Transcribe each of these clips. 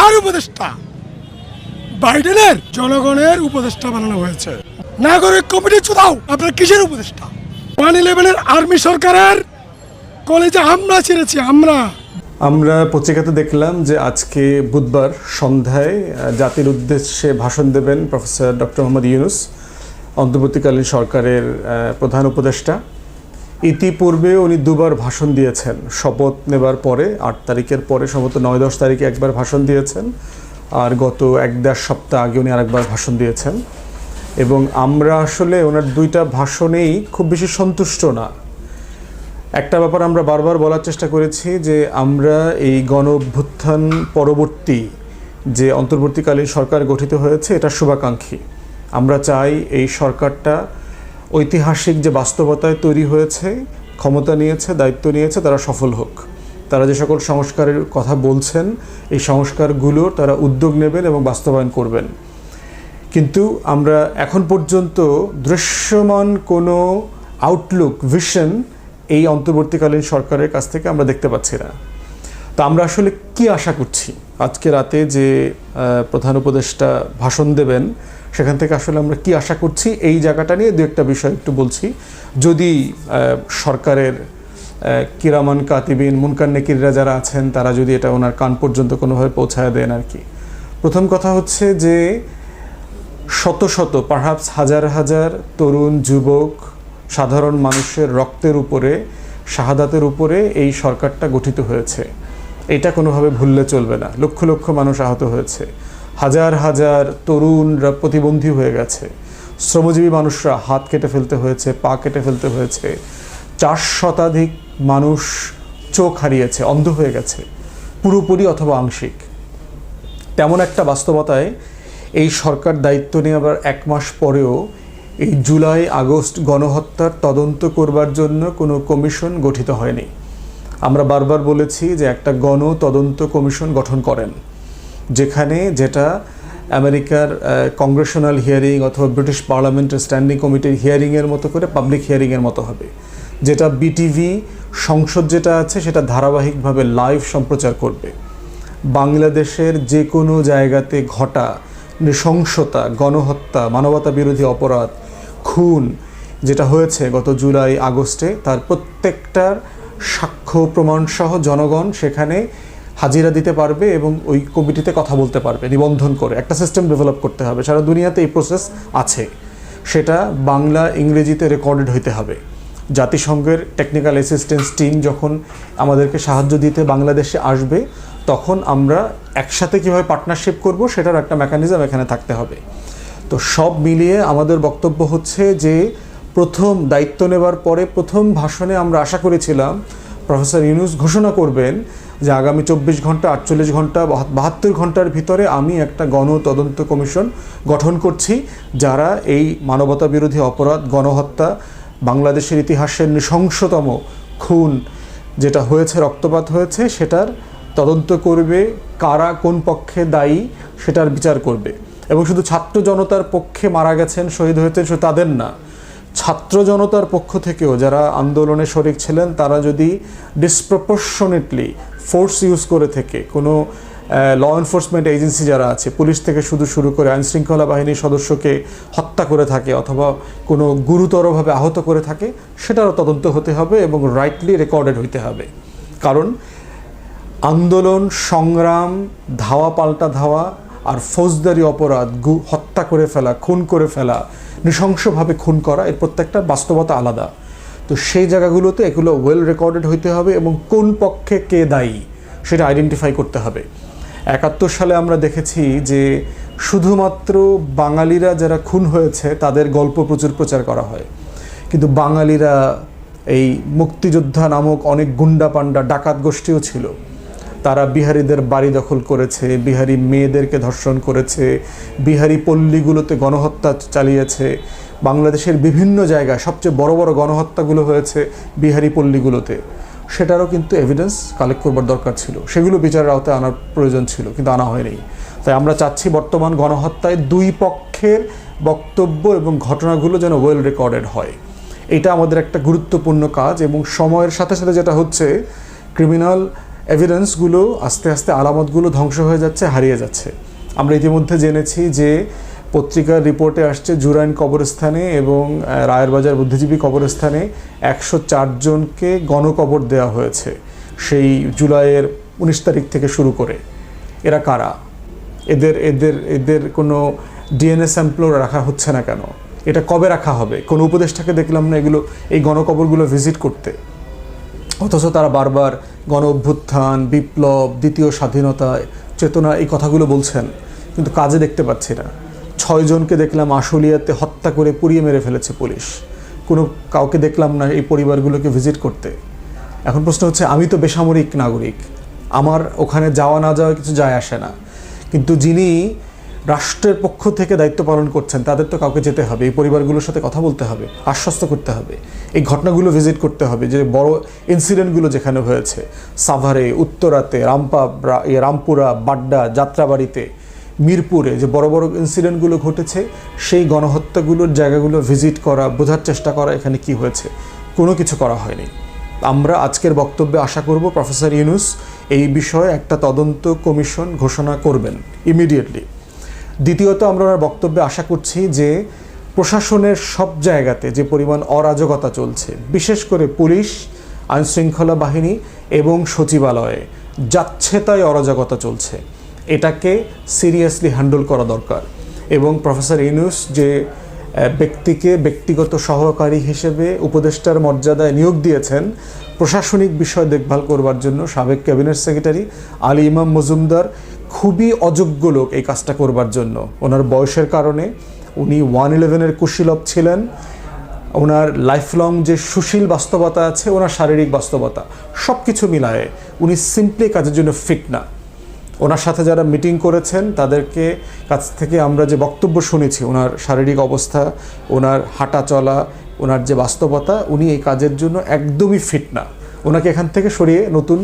কার উপদেষ্টা? বাইডেনের জনগণের উপদেষ্টা বানানো হয়েছে। নাগরিক কমিটি চুদাও, আপনার কিসের উপদেষ্টা? ওয়ান ইলেভেনের আর্মি সরকারের কলেজে আমরা ছেড়েছি, আমরা। আমরা পত্রিকাতে দেখলাম যে আজকে বুধবার সন্ধ্যায় জাতির উদ্দেশ্যে ভাষণ দেবেন প্রফেসর ডক্টর মোহাম্মদ ইউনুস, অন্তর্বর্তীকালীন সরকারের প্রধান উপদেষ্টা। ইতিপূর্বে উনি দুবার ভাষণ দিয়েছেন। শপথ নেবার পরে আট তারিখের পরে সম্ভবত নয়, দশ তারিখে একবার ভাষণ দিয়েছেন। আর গত এক দেড় সপ্তাহ আগে উনি আরেকবার ভাষণ দিয়েছেন। এবং আমরা আসলে ওনার দুইটা ভাষণেই খুব বেশি সন্তুষ্ট না। একটা ব্যাপার আমরা বারবার বলার চেষ্টা করেছি যে আমরা এই গণ অভ্যুত্থান পরবর্তী যে অন্তর্বর্তীকালীন সরকার গঠিত হয়েছে এটা শুভাকাঙ্ক্ষী। আমরা চাই এই সরকারটা ঐতিহাসিক যে বাস্তবতায় তৈরি হয়েছে, ক্ষমতা নিয়েছে, দায়িত্ব নিয়েছে, তারা সফল হোক। তারা যে সকল সংস্কারের কথা বলছেন, এই সংস্কারগুলো তারা উদ্যোগ নেবেন এবং বাস্তবায়ন করবেন। কিন্তু আমরা এখন পর্যন্ত দৃশ্যমান কোনো আউটলুক ভিশন এই অন্তর্বর্তীকালীন সরকারের কাছ থেকে আমরা দেখতে পাচ্ছি না। তো আমরা আসলে কি আশা করছি? আজকে রাতে যে প্রধান উপদেষ্টা ভাষণ দেবেন সেখান থেকে আসলে আমরা কি আশা করছি? এই জায়গাটা নিয়ে দু একটা বিষয় একটু বলছি। যদি সরকারের কিরামান কাতিবিন মুনকান নেকিররা যারা আছেন, তারা যদি এটা ওনার কান পর্যন্ত কোনোভাবে পৌঁছায় দেন আর কি। প্রথম কথা হচ্ছে যে, শত শত পারহাপস হাজার হাজার তরুণ, যুবক, সাধারণ মানুষের রক্তের উপরে, শাহাদাতের উপরে এই সরকারটা গঠিত হয়েছে। এটা কোনোভাবে ভুললে চলবে না। লক্ষ লক্ষ মানুষ আহত হয়েছে। হাজার হাজার তরুণরা প্রতিবন্ধী হয়ে গেছে। শ্রমজীবী মানুষরা হাত কেটে ফেলতে হয়েছে, পা কেটে ফেলতে হয়েছে। চার শতাধিক মানুষ চোখ হারিয়েছে, অন্ধ হয়ে গেছে, পুরোপুরি অথবা আংশিক। তেমন একটা বাস্তবতায় এই সরকার দায়িত্ব নেওয়ার এক মাস পরেও এই জুলাই, আগস্ট গণহত্যার তদন্ত করবার জন্য কোনো কমিশন গঠিত হয়নি। আমরা বারবার বলেছি যে একটা গণ তদন্ত কমিশন গঠন করেন। যেখানে যেটা আমেরিকার কংগ্রেশনাল হিয়ারিং অথবা ব্রিটিশ পার্লামেন্টের স্ট্যান্ডিং কমিটির হিয়ারিংয়ের মতো করে পাবলিক হিয়ারিংয়ের মতো হবে। যেটা বিটিভি সংসদ যেটা আছে সেটা ধারাবাহিকভাবে লাইভ সম্প্রচার করবে। বাংলাদেশের যে কোনো জায়গাতে ঘটা, নৃশংসতা, গণহত্যা, মানবতা বিরোধী অপরাধ, খুন যেটা হয়েছে গত জুলাই আগস্টে, তার প্রত্যেকটার সাক্ষ্য প্রমাণসহ জনগণ সেখানে হাজিরা দিতে পারবে এবং ওই কমিটিতে কথা বলতে পারবে, নিবন্ধন করে। একটা সিস্টেম ডেভেলপ করতে হবে। সারা দুনিয়াতে এই প্রসেস আছে। সেটা বাংলা, ইংরেজিতে রেকর্ডেড হইতে হবে। জাতিসংঘের টেকনিক্যাল অ্যাসিস্ট্যান্স টিম যখন আমাদেরকে সাহায্য দিতে বাংলাদেশে আসবে, তখন আমরা একসাথে কীভাবে পার্টনারশিপ করব সেটার একটা মেকানিজম এখানে থাকতে হবে। তো সব মিলিয়ে আমাদের বক্তব্য হচ্ছে যে, প্রথম দায়িত্ব নেবার পরে প্রথম ভাষণে আমরা আশা করেছিলাম, প্রফেসর ইউনুস ঘোষণা করবেন যে আগামী চব্বিশ ঘণ্টা, আটচল্লিশ ঘণ্টা বাহাত্তর ঘণ্টার ভিতরে আমি একটা গণ তদন্ত কমিশন গঠন করছি, যারা এই মানবতা বিরোধী অপরাধ, গণহত্যা, বাংলাদেশের ইতিহাসের নৃশংসতম খুন যেটা হয়েছে, রক্তপাত হয়েছে, সেটার তদন্ত করবে, কারা কোন পক্ষে দায়ী সেটার বিচার করবে। এবং শুধু ছাত্র জনতার পক্ষে মারা গেছেন, শহীদ হয়েছেন, শুধু তাদের না, ছাত্র জনতার পক্ষ থেকেও যারা আন্দোলনে শরিক ছিলেন, তারা যদি ডিসপ্রপোর্শনেটলি ফোর্স ইউজ করে থেকে কোনো ল এনফোর্সমেন্ট এজেন্সি যারা আছে, পুলিশ থেকে শুধু শুরু করে আইনশৃঙ্খলা বাহিনীর সদস্যকে হত্যা করে থাকে অথবা কোনো গুরুতরভাবে আহত করে থাকে, সেটারও তদন্ত হতে হবে এবং রাইটলি রেকর্ডেড হইতে হবে। কারণ আন্দোলন, সংগ্রাম, ধাওয়া পাল্টা ধাওয়া আর ফৌজদারি অপরাধ হত্যা করে ফেলা, খুন করে ফেলা, নৃশংসভাবে খুন করা, এর প্রত্যেকটা বাস্তবতা আলাদা। তো সেই জায়গাগুলোতে এগুলো ওয়েল রেকর্ডেড হইতে হবে এবং কোন পক্ষে কে দায়ী সেটা আইডেন্টিফাই করতে হবে। একাত্তর সালে আমরা দেখেছি যে শুধুমাত্র বাঙালিরা যারা খুন হয়েছে তাদের গল্প প্রচুর প্রচার করা হয়। কিন্তু বাঙালিরা এই মুক্তিযোদ্ধা নামক অনেক গুন্ডা পান্ডা ডাকাত গোষ্ঠীও ছিল। তারা বিহারিদের বাড়ি দখল করেছে, বিহারি মেয়েদেরকে ধর্ষণ করেছে, বিহারি পল্লীগুলোতে গণহত্যা চালিয়েছে। বাংলাদেশের বিভিন্ন জায়গায় সবচেয়ে বড় বড় গণহত্যাগুলো হয়েছে বিহারি পল্লীগুলোতে। সেটারও কিন্তু এভিডেন্স কালেক্ট করবার দরকার ছিল। সেগুলো বিচারের আওতায় আনার প্রয়োজন ছিল, কিন্তু আনা হয়নি। তাই আমরা চাচ্ছি বর্তমান গণহত্যায় দুই পক্ষের বক্তব্য এবং ঘটনাগুলো যেন ওয়েল রেকর্ডেড হয়। এটা আমাদের একটা গুরুত্বপূর্ণ কাজ এবং সময়ের সাথে সাথে যেটা হচ্ছে ক্রিমিনাল এভিডেন্সগুলো আস্তে আস্তে আলামতগুলো ধ্বংস হয়ে যাচ্ছে হারিয়ে যাচ্ছে। আমরা ইতিমধ্যে জেনেছি যে পত্রিকার রিপোর্টে আসছে জুরাইন কবরস্থানে এবং আহ, রায়েরবাজার বুদ্ধিজীবী কবরস্থানে একশো জনকে গণকবর দেওয়া হয়েছে সেই জুলাইয়ের উনিশ তারিখ থেকে শুরু করে। এরা কারা? এদের এদের এদের কোনো ডিএনএ স্যাম্পলও রাখা হচ্ছে না কেন? এটা কবে রাখা হবে? কোনো উপদেষ্টাকে দেখলাম না এগুলো এই গণকবরগুলো ভিজিট করতে। অথচ তারা বারবার গণ অভ্যুত্থান, বিপ্লব, দ্বিতীয় স্বাধীনতা, চেতনা এই কথাগুলো বলছেন। কিন্তু কাজে দেখতে পাচ্ছি না। ছয়জনকে দেখলাম আশুলিয়াতে হত্যা করে পুড়িয়ে মেরে ফেলেছে পুলিশ। কোনো কাউকে দেখলাম না এই পরিবারগুলোকে ভিজিট করতে। এখন প্রশ্ন হচ্ছে, আমি তো বেসামরিক নাগরিক। আমার ওখানে যাওয়া না যাওয়া কিছু যায় আসে না। কিন্তু যিনি রাষ্ট্রের পক্ষ থেকে দায়িত্ব পালন করছেন, তাদের তো কাউকে যেতে হবে, এই পরিবারগুলোর সাথে কথা বলতে হবে, আশ্বস্ত করতে হবে, এই ঘটনাগুলো ভিজিট করতে হবে, যে বড় ইনসিডেন্টগুলো যেখানে হয়েছে, সাভারে, উত্তরাতে রামপা রামপুরা, বাড্ডা, যাত্রাবাড়িতে, মিরপুরে যে বড় বড় ইনসিডেন্টগুলো ঘটেছে, সেই গণহত্যাগুলোর জায়গাগুলো ভিজিট করা, বোঝার চেষ্টা করা এখানে কি হয়েছে, কোনো কিছু করা হয়নি। আমরা আজকের বক্তব্যে আশা করব প্রফেসর ইউনুস এই বিষয়ে একটা তদন্ত কমিশন ঘোষণা করবেন ইমিডিয়েটলি দ্বিতীয়ত আমরা ওনার বক্তব্যে আশা করছি যে প্রশাসনের সব জায়গাতে যে পরিমাণ অরাজকতা চলছে, বিশেষ করে পুলিশ, আইনশৃঙ্খলা বাহিনী এবং সচিবালয়ে যাচ্ছে তাই অরাজকতা চলছে। এটাকে সিরিয়াসলি হ্যান্ডেল করা দরকার এবং প্রফেসর ইউনুস যে ব্যক্তিকে ব্যক্তিগত সহকারী হিসেবে উপদেষ্টার মর্যাদায় নিয়োগ দিয়েছেন, প্রশাসনিক বিষয় দেখভাল করবার জন্য সাবেক ক্যাবিনেট সেক্রেটারি আলী ইমাম মজুমদার খুবই অযোগ্য লোক এই কাজটা করবার জন্য। ওনার বয়সের কারণে উনি ওয়ান ইলেভেনের কুশীলভ ছিলেন। ওনার লাইফলং যে সুশীল বাস্তবতা আছে, ওনার শারীরিক বাস্তবতা সব কিছু মিলায়ে উনি সিম্পলি কাজের জন্য ফিট না। ওনার সাথে যারা মিটিং করেছেন, তাদেরকে কাছ থেকে আমরা যে বক্তব্য শুনেছি, ওনার শারীরিক অবস্থা, ওনার হাঁটা চলা, ওনার যে বাস্তবতা, উনি এই কাজের জন্য একদমই ফিট না। ওনাকে এখান থেকে সরিয়ে নতুন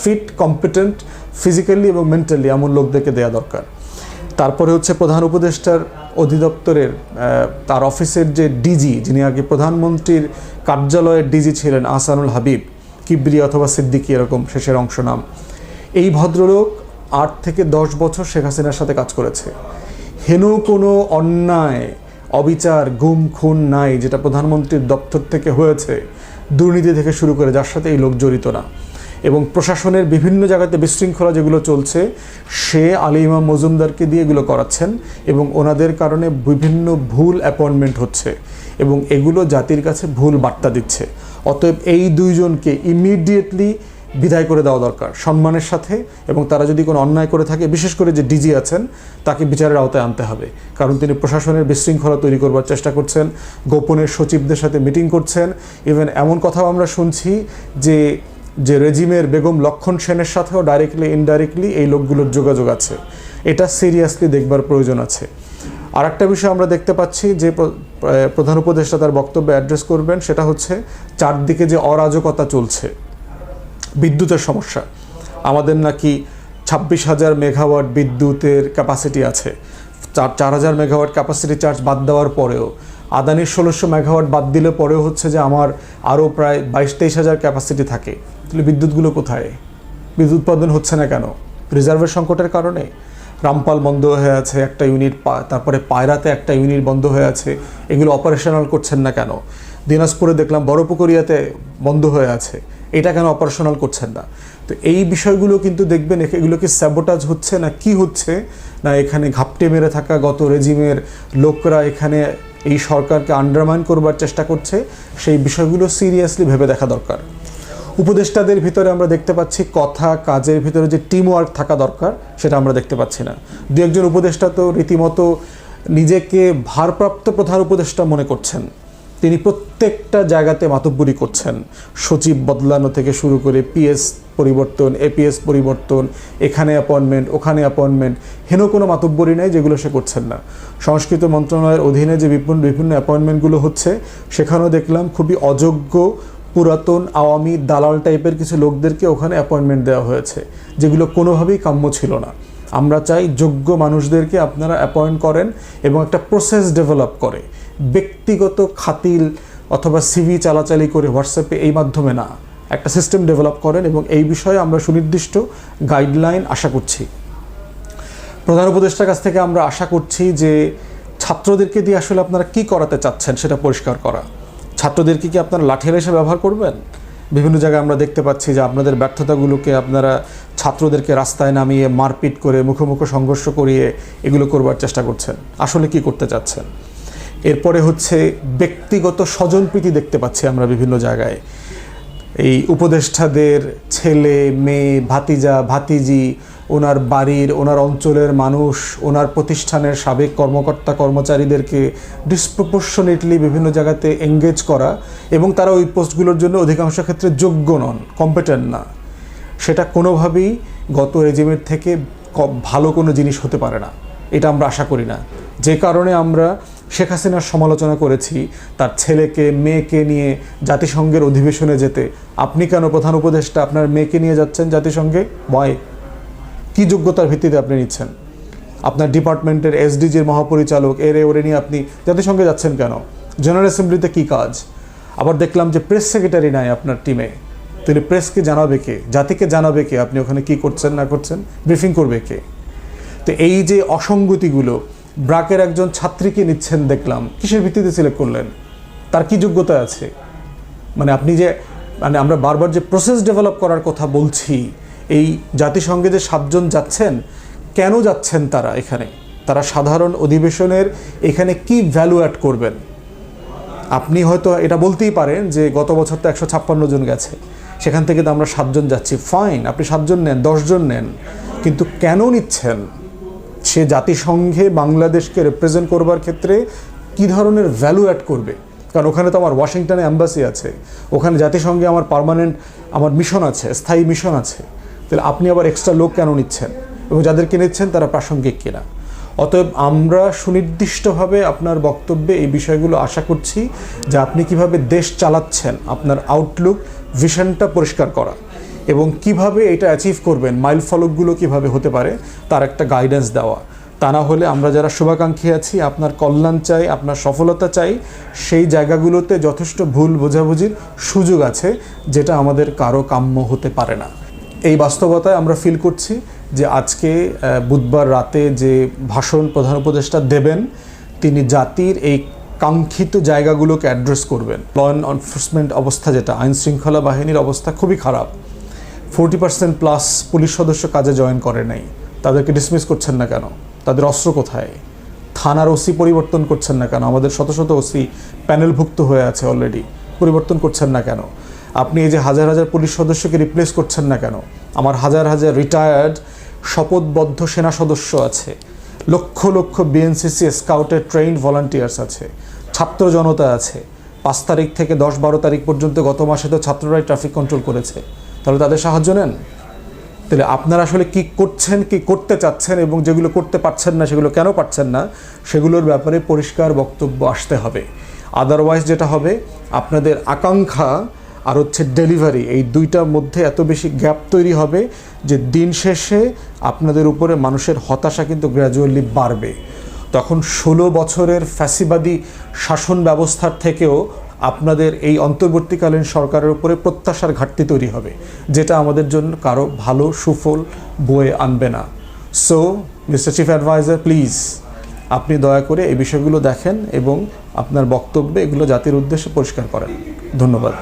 ফিট কম্পিটেন্ট ফিজিক্যালি এবং মেন্টালি এমন লোকদেরকে দেওয়া দরকার। তারপরে হচ্ছে প্রধান উপদেষ্টার অধিদপ্তরের তার অফিসের যে ডিজি যিনি আগে প্রধানমন্ত্রীর কার্যালয়ের ডিজি ছিলেন, আহসানুল হাবিব, কিবরি অথবা সিদ্দিকি এরকম শেষের অংশ নাম। এই ভদ্রলোক আট থেকে দশ বছর শেখ হাসিনার সাথে কাজ করেছে। হেন কোনো অন্যায়, অবিচার, গুম, খুন নাই, যেটা প্রধানমন্ত্রীর দপ্তর থেকে হয়েছে, দুর্নীতি থেকে শুরু করে, যার সাথে এই লোক জড়িত না। এবং প্রশাসনের বিভিন্ন জায়গাতে বিশৃঙ্খলা যেগুলো চলছে, সে আলী ইমাম মজুমদারকে দিয়ে এগুলো করাচ্ছেন এবং ওনাদের কারণে বিভিন্ন ভুল অ্যাপয়েন্টমেন্ট হচ্ছে এবং এগুলো জাতির কাছে ভুল বার্তা দিচ্ছে। অতএব এই দুইজনকে ইমিডিয়েটলি বিদায় করে দেওয়া দরকার সম্মানের সাথে এবং তারা যদি কোনো অন্যায় করে থাকে, বিশেষ করে যে ডিজি আছেন, তাকে বিচারের আওতায় আনতে হবে। কারণ তিনি প্রশাসনের বিশৃঙ্খলা তৈরি করবার চেষ্টা করছেন গোপনের সচিবদের সাথে মিটিং করছেন। ইভেন এমন কথাও আমরা শুনছি যে যে রেজিমের বেগম লক্ষণ সেনের সাথেও ডাইরেক্টলি ইনডাইরেক্টলি এই লোকগুলোর যোগাযোগ আছে। এটা সিরিয়াসলি দেখবার প্রয়োজন আছে। আর একটা বিষয় আমরা দেখতে পাচ্ছি যে প্র- প্র- প্রধান উপদেষ্টা তার বক্তব্যে অ্যাড্রেস করবেন, সেটা হচ্ছে চারদিকে যে অরাজকতা চলছে, বিদ্যুতের সমস্যা। আমাদের নাকি ছাব্বিশ হাজার মেগাওয়াট বিদ্যুতের ক্যাপাসিটি আছে। চার চার হাজার মেগাওয়াট ক্যাপাসিটি চার্জ বাদ দেওয়ার পরেও, আদানির ষোলোশো মেগাওয়াট বাদ দিলে পরেও হচ্ছে যে আমার আরও প্রায় বাইশ তেইশ হাজার ক্যাপাসিটি থাকে। তাহলে বিদ্যুৎগুলো কোথায়? বিদ্যুৎ উৎপাদন হচ্ছে না কেন? রিজার্ভের সংকটের কারণে? রামপাল বন্ধ হয়ে আছে একটা ইউনিট তারপরে পায়রাতে একটা ইউনিট বন্ধ হয়ে আছে। এগুলো অপারেশনাল করছেন না কেন? দিনাজপুরে দেখলাম বড়পুকুরিয়াতে বন্ধ হয়ে আছে। এটা কেন অপারেশনাল করছেন না? তো এই বিষয়গুলো কিন্তু দেখবেন এগুলো কি স্যাবোটাজ হচ্ছে না কি হচ্ছে? না এখানে ঘাপটে মেরে থাকা গত রেজিমের লোকরা এখানে এই সরকারকে আন্ডারমাইন করবার চেষ্টা করছে? সেই বিষয়গুলো সিরিয়াসলি ভেবে দেখা দরকার। উপদেষ্টাদের ভিতরে আমরা দেখতে পাচ্ছি কথা, কাজের ভিতরে যে টিম ওয়ার্ক থাকা দরকার, সেটা আমরা দেখতে পাচ্ছি না। দু একজন উপদেষ্টা তো রীতিমতো নিজেকে ভারপ্রাপ্ত প্রধান উপদেষ্টা মনে করছেন। তিনি প্রত্যেকটা জায়গাতে মাতব্বরি করছেন। সচিব বদলানো থেকে শুরু করে পিএস পরিবর্তন এপিএস পরিবর্তন, এখানে অ্যাপয়েন্টমেন্ট ওখানে অ্যাপয়েন্টমেন্ট হেন কোনো মাতব্বরি নেই যেগুলো সে করছেন না। সংস্কৃত মন্ত্রণালয়ের অধীনে যে বিভিন্ন বিভিন্ন অ্যাপয়েন্টমেন্টগুলো হচ্ছে, সেখানেও দেখলাম খুবই অযোগ্য পুরাতন আওয়ামী দালাল টাইপের কিছু লোকদেরকে ওখানে অ্যাপয়েন্টমেন্ট দেওয়া হয়েছে, যেগুলো কোনোভাবেই কাম্য ছিল না। আমরা চাই যোগ্য মানুষদেরকে আপনারা অ্যাপয়েন্ট করেন এবং একটা প্রসেস ডেভেলপ করে। ব্যক্তিগত খাতিল অথবা সিভি চালাচালি করে হোয়াটসঅ্যাপে এই মাধ্যমে না, একটা সিস্টেম ডেভেলপ করেন এবং এই বিষয়ে আমরা সুনির্দিষ্ট গাইডলাইন আশা করছি। প্রধান উপদেষ্টার কাছ থেকে আমরা আশা করছি যে ছাত্রদেরকে দিয়ে আসলে আপনারা কি করাতে চাচ্ছেন সেটা পরিষ্কার করা। ছাত্রদেরকে কি আপনারা লাঠিয়াল হিসেবে ব্যবহার করবেন? বিভিন্ন জায়গায় আমরা দেখতে পাচ্ছি যে আপনাদের ব্যর্থতাগুলোকে আপনারা ছাত্রদেরকে রাস্তায় নামিয়ে মারপিট করে, মুখোমুখি সংঘর্ষ করিয়ে এগুলো করবার চেষ্টা করছেন। আসলে কি করতে চাচ্ছেন? এরপরে হচ্ছে ব্যক্তিগত স্বজনপ্রীতি দেখতে পাচ্ছি আমরা বিভিন্ন জায়গায়। এই উপদেষ্টাদের ছেলে, মেয়ে, ভাতিজা, ভাতিজি ওনার বাড়ির, ওনার অঞ্চলের মানুষ, ওনার প্রতিষ্ঠানের সাবেক কর্মকর্তা কর্মচারীদেরকে ডিসপ্রপোর্শনেটলি বিভিন্ন জায়গাতে এঙ্গেজ করা এবং তারা ওই পোস্টগুলোর জন্য অধিকাংশ ক্ষেত্রে যোগ্য নন কম্পিটেন্ট না। সেটা কোনোভাবেই গত রেজিমের থেকে ভালো কোনো জিনিস হতে পারে না। এটা আমরা আশা করি না। যে কারণে আমরা শেখ হাসিনার সমালোচনা করেছি, তার ছেলেকে, মেয়েকে নিয়ে জাতিসংঘের অধিবেশনে যেতে। আপনি কেন প্রধান উপদেষ্টা আপনার মেয়েকে নিয়ে যাচ্ছেন জাতিসংঘে? ওয়াই কি যোগ্যতার ভিত্তিতে আপনি নিচ্ছেন? আপনার ডিপার্টমেন্টের এসডিজির মহাপরিচালক, এরে ওরে নিয়ে আপনি জাতিসংঘে যাচ্ছেন কেন? জেনারেল অ্যাসেম্বলিতে কী কাজ? আবার দেখলাম যে প্রেস সেক্রেটারি নাই আপনার টিমে তিনি প্রেসকে জানাবে কে? জাতিকে জানাবে কে? আপনি ওখানে কি করছেন, না করছেন? ব্রিফিং করবে কে? তো এই যে অসঙ্গতিগুলো, ব্রাকের একজন ছাত্রীকে নিচ্ছেন দেখলাম, কিসের ভিত্তিতে সিলেক্ট করলেন? তার কি যোগ্যতা আছে? মানে আপনি যে মানে আমরা বারবার যে প্রসেস ডেভেলপ করার কথা বলছি এই জাতিসংঘে যে সাতজন যাচ্ছেন, কেন যাচ্ছেন তারা এখানে? তারা সাধারণ অধিবেশনের এখানে কি ভ্যালু অ্যাড করবেন? আপনি হয়তো এটা বলতেই পারেন যে গত বছর তো একশো ছাপ্পান্ন জন গেছে। সেখান থেকে তো আমরা সাতজন যাচ্ছি। ফাইন আপনি সাতজন নেন, দশজন নেন। কিন্তু কেন নিচ্ছেন? সে জাতিসংঘে বাংলাদেশকে রিপ্রেজেন্ট করবার ক্ষেত্রে কি ধরনের ভ্যালু অ্যাড করবে? কারণ ওখানে তো আমার ওয়াশিংটনে অ্যাম্বাসি আছে। ওখানে জাতিসংঘে আমার পার্মানেন্ট আমার মিশন আছে, স্থায়ী মিশন আছে। তাহলে আপনি আবার এক্সট্রা লোক কেন নিচ্ছেন? এবং যাদেরকে নিচ্ছেন, তারা প্রাসঙ্গিক কিনা? অতএব আমরা সুনির্দিষ্টভাবে আপনার বক্তব্যে এই বিষয়গুলো আশা করছি যে আপনি কীভাবে দেশ চালাচ্ছেন, আপনার আউটলুক ভিশনটা পরিষ্কার করা এবং কীভাবে এটা অ্যাচিভ করবেন মাইল ফলকগুলো কীভাবে হতে পারে, তার একটা গাইডেন্স দেওয়া। তা না হলে আমরা যারা শুভাকাঙ্ক্ষী আছি, আপনার কল্যাণ চাই, আপনার সফলতা চাই, সেই জায়গাগুলোতে যথেষ্ট ভুল বোঝাবুঝির সুযোগ আছে, যেটা আমাদের কারও কাম্য হতে পারে না। এই বাস্তবতায় আমরা ফিল করছি যে আজকে বুধবার রাতে যে ভাষণ প্রধান উপদেষ্টা দেবেন, তিনি জাতির এই কাঙ্ক্ষিত জায়গাগুলোকে অ্যাড্রেস করবেন। ল এনফোর্সমেন্ট অবস্থা যেটা, আইন শৃঙ্খলা বাহিনীর অবস্থা খুবই খারাপ। ফোরটি পার্সেন্ট প্লাস পুলিশ সদস্য কাজে জয়েন করে নাই। তাদেরকে ডিসমিস করছেন না কেন? তাদের অস্ত্র কোথায়? থানার ওসি পরিবর্তন করছেন না কেন? আমাদের শত শত ওসি প্যানেলভুক্ত হয়ে আছে অলরেডি পরিবর্তন করছেন না কেন? আপনি এই যে হাজার হাজার পুলিশ সদস্যকে রিপ্লেস করছেন না কেন? আমার হাজার হাজার রিটায়ার্ড শপথবদ্ধ সেনা সদস্য আছে। Lakh lakh BNCC স্কাউটের trained volunteers আছে। ছাত্র জনতা আছে। পাঁচ তারিখ থেকে দশ বারো তারিখ পর্যন্ত গত মাসে তো ছাত্ররাই ট্রাফিক কন্ট্রোল করেছে। তাহলে তাদের সাহায্য নেন। তাহলে আপনারা আসলে কি করছেন, কি করতে চাচ্ছেন এবং যেগুলো করতে পারছেন না, সেগুলো কেন পারছেন না, সেগুলোর ব্যাপারে পরিষ্কার বক্তব্য আসতে হবে। আদারওয়াইজ যেটা হবে, আপনাদের আকাঙ্ক্ষা আর হচ্ছে ডেলিভারি। এই দুইটার মধ্যে এত বেশি গ্যাপ তৈরি হবে যে দিন শেষে আপনাদের উপরে মানুষের হতাশা কিন্তু গ্র্যাজুয়ালি বাড়বে। তখন ষোলো বছরের ফ্যাসিবাদী শাসন ব্যবস্থার থেকেও আপনাদের এই অন্তর্বর্তীকালীন সরকারের উপরে প্রত্যাশার ঘাটতি তৈরি হবে, যেটা আমাদের জন্য কারও ভালো, সুফল বয়ে আনবে না। So mister chief adviser please আপনি দয়া করে এই বিষয়গুলো দেখেন এবং আপনার বক্তব্যে এগুলো জাতির উদ্দেশ্যে পরিষ্কার করেন। ধন্যবাদ।